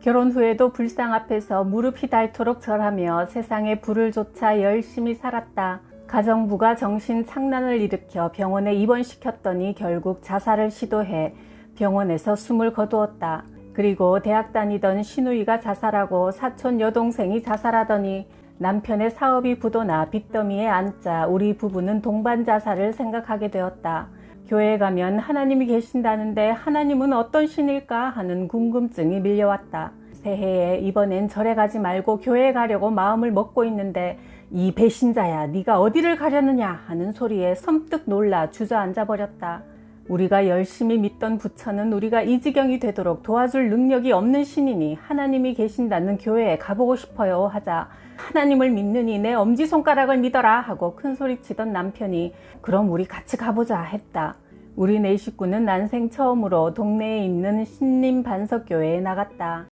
결혼 후에도 불상 앞에서 무릎이 닳도록 절하며 세상의 불을 조차 열심히 살았다. 가정부가 정신 착란을 일으켜 병원에 입원시켰더니 결국 자살을 시도해 병원에서 숨을 거두었다. 그리고 대학 다니던 시누이가 자살하고 사촌 여동생이 자살하더니 남편의 사업이 부도나 빚더미에 앉자 우리 부부는 동반 자살을 생각하게 되었다. 교회에 가면 하나님이 계신다는데 하나님은 어떤 신일까 하는 궁금증이 밀려왔다. 새해에 이번엔 절에 가지 말고 교회에 가려고 마음을 먹고 있는데 이 배신자야 네가 어디를 가려느냐 하는 소리에 섬뜩 놀라 주저앉아 버렸다. 우리가 열심히 믿던 부처는 우리가 이 지경이 되도록 도와줄 능력이 없는 신이니 하나님이 계신다는 교회에 가보고 싶어요 하자 하나님을 믿느니 내 엄지손가락을 믿어라 하고 큰 소리치던 남편이 그럼 우리 같이 가보자 했다. 우리 네 식구는 난생 처음으로 동네에 있는 신림 반석교회에 나갔다.